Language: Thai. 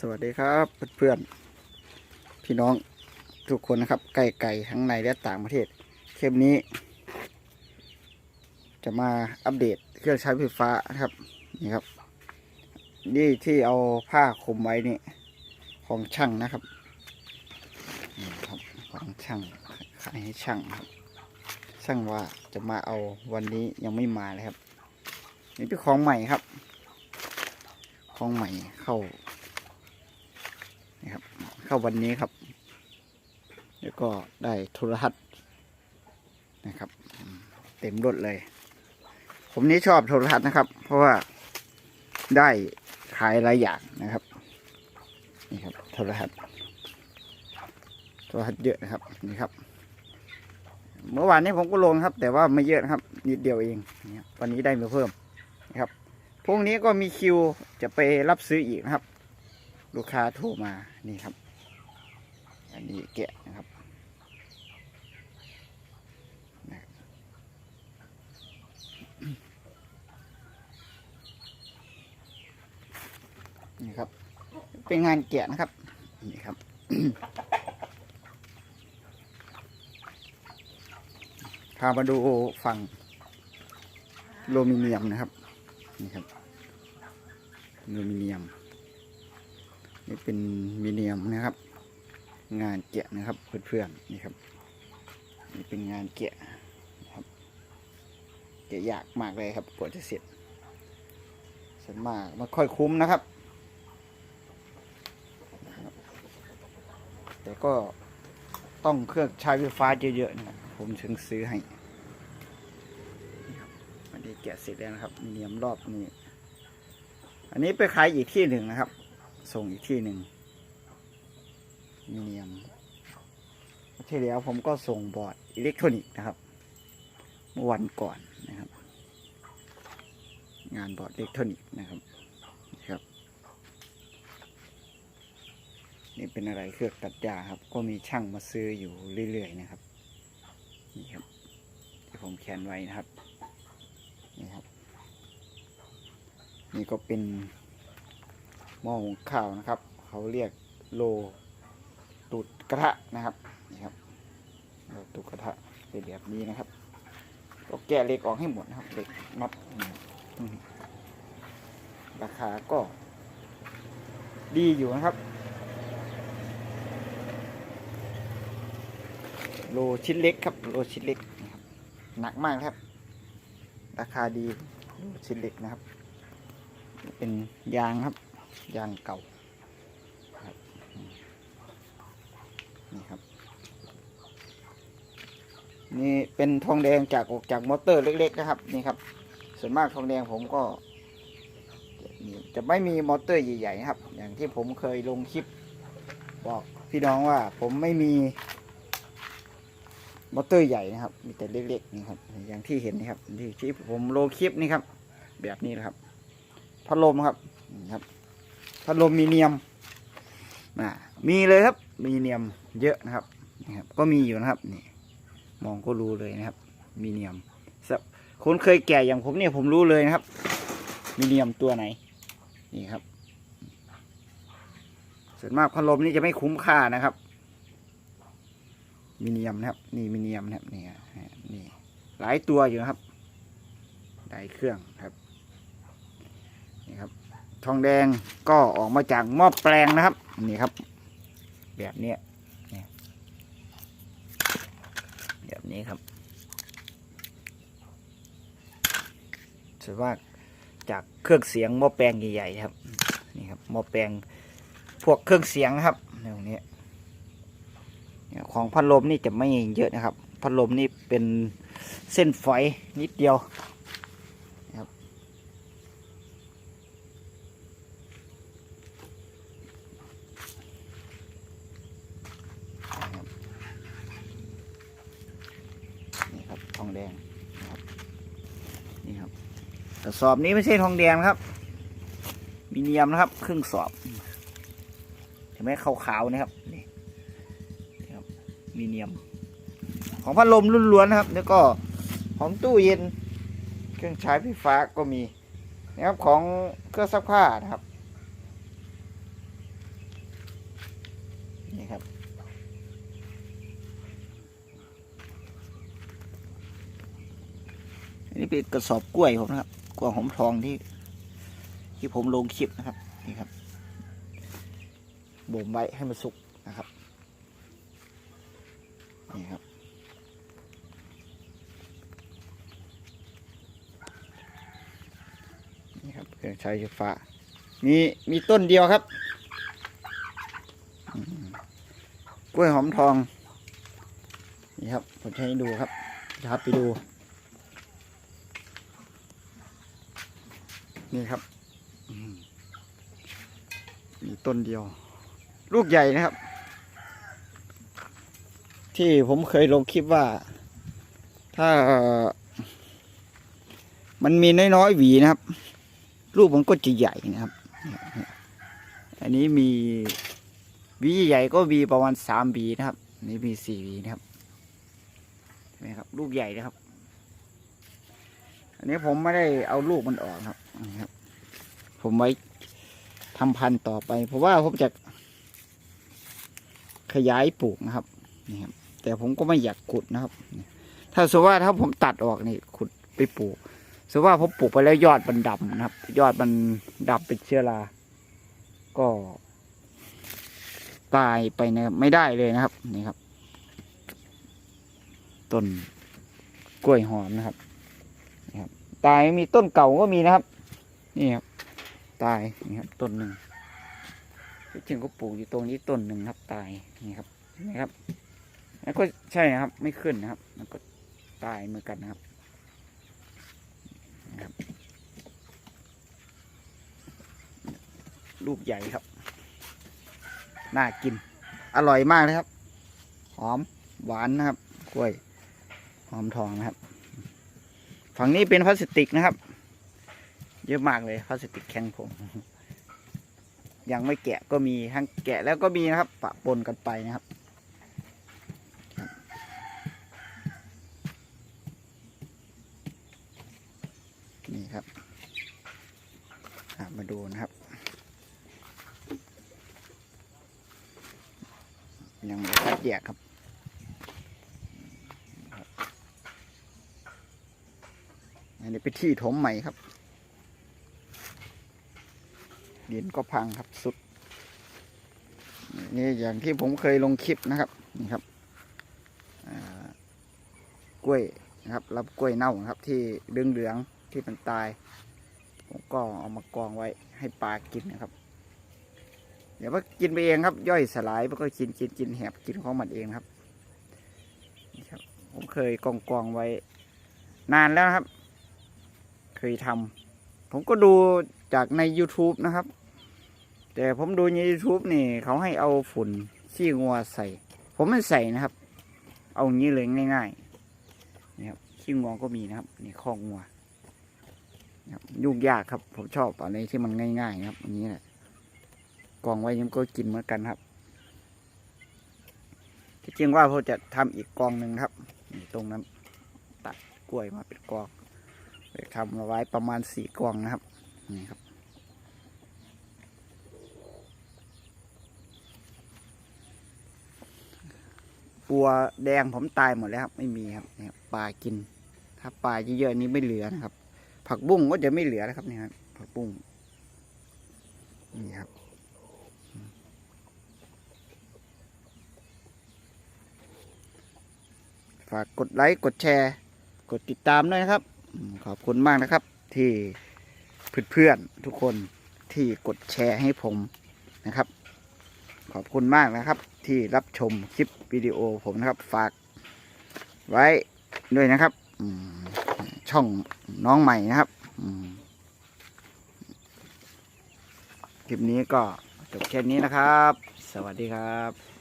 สวัสดีครับเพื่อนๆพี่น้องทุกคนนะครับ ไก่ไก่ทั้งในและต่างประเทศคลิปนี้ จะมาอัปเดตเครื่องใช้ไฟฟ้านะครับนี่ครับ นี่ที่เอาผ้าคลุมไว้นี่ของช่างนะครับนี่ครับของช่างขายให้ช่างครับช่างว่าจะมาเอาวันนี้ยังไม่มาเลยครับ นี่เป็นของใหม่ครับ ของใหม่เข้า เข้าวันนี้ครับ แล้วก็ได้โทรทัศน์นะครับ เต็มรถเลย ผมนี้ชอบโทรทัศน์นะครับ เพราะว่าได้ขายหลายอย่างนะครับนี่ครับโทรทัศน์โทรทัศน์เยอะนะครับนี่ครับ เมื่อวานนี้ผมก็ลงครับ แต่ว่าไม่เยอะนะครับ นิดเดียวเองนี่วันนี้ได้มาเพิ่มนะครับพรุ่งนี้ก็มีคิวจะไปรับซื้ออีกนะครับ ลูกค้าโทรมานี่ครับ อันนี้แกะนะครับนี่ครับ เป็นงานแกะนะครับ นี่ครับพามาดูฝั่งโลมิเนียมนะครับ นี่ครับโลมิเนียม นี่เป็นมิเนียมนะครับ งานแกะนะครับเพื่อนๆนี่ครับนี่เป็นงานแกะนะครับแกะยากมากเลยครับกว่าจะเสร็จส่วนมากไมันค่อยคุ้มนะครับ แต่ก็ต้องเครื่องใช้ไฟฟ้าเยอะๆนะครับผมถึงซื้อให้นี่ครับอันนี้แกะเสร็จแล้วนะครับเนียมรอบนี้ อันนี้ไปขายอีกที่หนึ่งนะครับ ส่งอีกที่หนึ่ง มิเนียมที่แล้วผมก็ส่งบอร์ดอิเล็กทรอนิกส์นะครับ เมื่อวันก่อนนะครับ งานบอร์ดอิเล็กทรอนิกส์นะครับนี่ครับ นี่เป็นอะไรเครื่องตัดหญ้าครับ ก็มีช่างมาซื้ออยู่เรื่อยๆนะครับนี่ครับ ที่ผมแขวนไว้นะครับนี่ครับ นี่ก็เป็นหม้อหุงข้าวนะครับ เขาเรียกโล กระทะนะครับนี่ครับตูดกระทะเป็นแบบนี้นะครับก็แกะเหล็กออกให้หมดนะครับเหล็กน็อตราคาก็ ดีอยู่นะครับ โลชิ้นเล็กครับ โลชิ้นเล็กนะครับหนักมากครับ ราคาดีโลชิ้นเล็กนะครับ เป็นยางครับ ยางเก่าครับ นี่ครับ นี่เป็นทองแดงจากออกจากมอเตอร์เล็ก ๆ นะครับ นี่ครับ ส่วนมากทองแดงผมก็จะไม่มีมอเตอร์ใหญ่ๆนะครับ อย่างที่ผมเคยลงคลิป บอกพี่น้องว่าผมไม่มีมอเตอร์ใหญ่นะครับ มีแต่เล็กๆนี่ครับ อย่างที่เห็นนี่ครับที่ที่ผมลงคลิปนี่ครับ แบบนี้นะครับ พัดลมครับนี่ครับ พัดลมมีเนียมอ่ามีเลยครับ มีเนียมเยอะนะครับนี่ครับ ก็มีอยู่นะครับนี่มองก็รู้เลยนะครับ มีเนียมสำคนเคยแก่อย่างผมเนี่ยผมรู้เลยนะครับ มีเนียมตัวไหน นี่ครับ ส่วนมากพัดลมนี่จะไม่คุ้มค่านะครับ มีเนียมนะครับ นี่มีเนียมนะครับนี่นี่หลายตัวอยู่นะครับหลายเครื่องครับนี่ครับ ทองแดงก็ออกมาจากหม้อแปลงนะครับ นี่ครับ แบบเนี้ยแบบนี้ครับส่วนมากจากเครื่องเสียงหม้อแปลงใหญ่ๆครับนี่ครับหม้อแปลงพวกเครื่องเสียงครับตรงนี้ของพัดลมนี่จะไม่เยอะนะครับ พัดลมนี่เป็นเส้นฝอยนิดเดียว นะครับนี่ครับทอง แดงนะครับนี่ครับกระสอบนี้ไม่ใช่ทองแดงครับ มีเนียมนะครับ ครึ่งสอบเห็นไหมขาวๆนะครับนี่นครับมีเนียม ของพัดลมล้วนๆนะครับ แล้วก็ของตู้เย็น เครื่องใช้ไฟฟ้าก็มีนะครับของเครื่องซักผ้านะครับ นี่ครับ อั นนี้เป็นกระสอบกล้วยผมนะครับกล้วยหอมทองที่ ที่ผมลงคลิปนะครับนี่ครับบ่มไว้ให้มันสุกนะครับนี่ครับนี่ครับเครื่องใช้ไฟฟ้ามีมีต้นเดียวครับกล้วยหอมทอง นี่ครับ ผมจะให้ดูครับจะครับไปดู นี่ครับมีต้นเดียว ลูกใหญ่นะครับ ที่ผมเคยลงคลิปว่า ถ้า มันมีน้อยๆหวีนะครับ ลูกมันก็จะใหญ่นะครับ อันนี้มีหวีใหญ่ก็มีประมาณสามหวีนะครับนนี้มีสี่หวีนะครับเห็นไหมครับ ลูกใหญ่นะครับ อันนี้ผมไม่ได้เอาลูกมันออกครับ นี่ครับ ผมไว้ทำพันธุ์ต่อไป เพราะว่าผมจะขยายปลูกนะครับนี่ครับ แต่ผมก็ไม่อยากขุดนะครับ ถ้าสมมติว่าถ้าผมตัดออกนี่ขุดไปปลูกสมมติว่าผมปลูกไปแล้วยอดมันดำนะครับ ยอดมันดำเป็นเชื้อรา ก็ตายไปนะครับไม่ได้เลยนะครับนี่ครับต้นกล้วยหอมนะครับนี่ครับ ตายมีต้นเก่าก็มีนะครับ นี่ครับตายนี่ครับต้นหนึ่งที่จริงก็ปลูกอยู่ตรงนี้ต้นหนึ่งครับตายนี่ครับเห็นไหมครับแล้วก็ใช่นะครับ ไม่ขึ้นนะครับ มันก็ตายเหมือนกันนะครับลูกใหญ่ครับ น่ากิน อร่อยมากเลยครับ หอมหวานนะครับ กล้วย หอมทองนะครับ ฝั่งนี้เป็นพลาสติกนะครับ เยอะมากเลยพลาสติกแข็งผม ยังไม่แกะก็มีทั้งแกะแล้วก็มีนะครับ ปะปนกันไปนะครับ นี่ครับมาดูนะครับ ยังไม่ได้แยกครับครับอันนี้เป็นที่ถมใหม่ครับ ดินก็พังครับสุด นี่อย่างที่ผมเคยลงคลิปนะครับนี่ครับกล้วยนะครับรับกล้วยเน่านะครับ ที่เหลืองๆที่มันตาย ผมก็เอามากองไว้ให้ปลากินนะครับ เดี๋ยวมันกินไปเองครับ ย่อยสลายมันก็กินกินกินแหบกินของมันเองครับนี่ครับ ผมเคยกองกองไว้ นานแล้วครับ เคยทำผมก็ดูจากใน YouTube นะครับ แต่ผมดูใน YouTube นี่เขาให้เอาฝุ่นขี้งัวใส่ ผมไม่ใส่นะครับ เอาง่างนี้เลยง่ายๆนี่ครับขี้งัวก็มีนะครับนี่ข้องงัวนะครับยุ่งยากครับ ผมชอบอะไรที่มันง่ายๆนะครับอย่างนี้แหละกองไว้ยังก็กินเหมือนกันครับที่จริงว่าผมจะทำอีกกองหนึ่งครับตรงนั้น ตัดกล้วยมาเป็นกองเลยทำเอาไว้ประมาณสี่กองนะครับนี่ครับ ปัวแดงผมตายหมดแล้วครับ ไม่มีครับนี่ครับปลากิน ถ้าปลาเยอะๆนี้ไม่เหลือนะครับ ผักบุ้งก็จะไม่เหลือแล้วครับนี่ครับผักบุ้งนี่ครับฝากกดไลค์กดแชร์ กดติดตามด้วยนะครับ ขอบคุณมากนะครับ ที่เพื่อนๆทุกคนที่กดแชร์ให้ผมนะครับ ขอบคุณมากนะครับ ที่รับชมคลิปวิดีโอผมนะครับ ฝากไว้ด้วยนะครับช่องน้องใหม่นะครับคลิปนี้ก็จบแค่นี้นะครับ สวัสดีครับ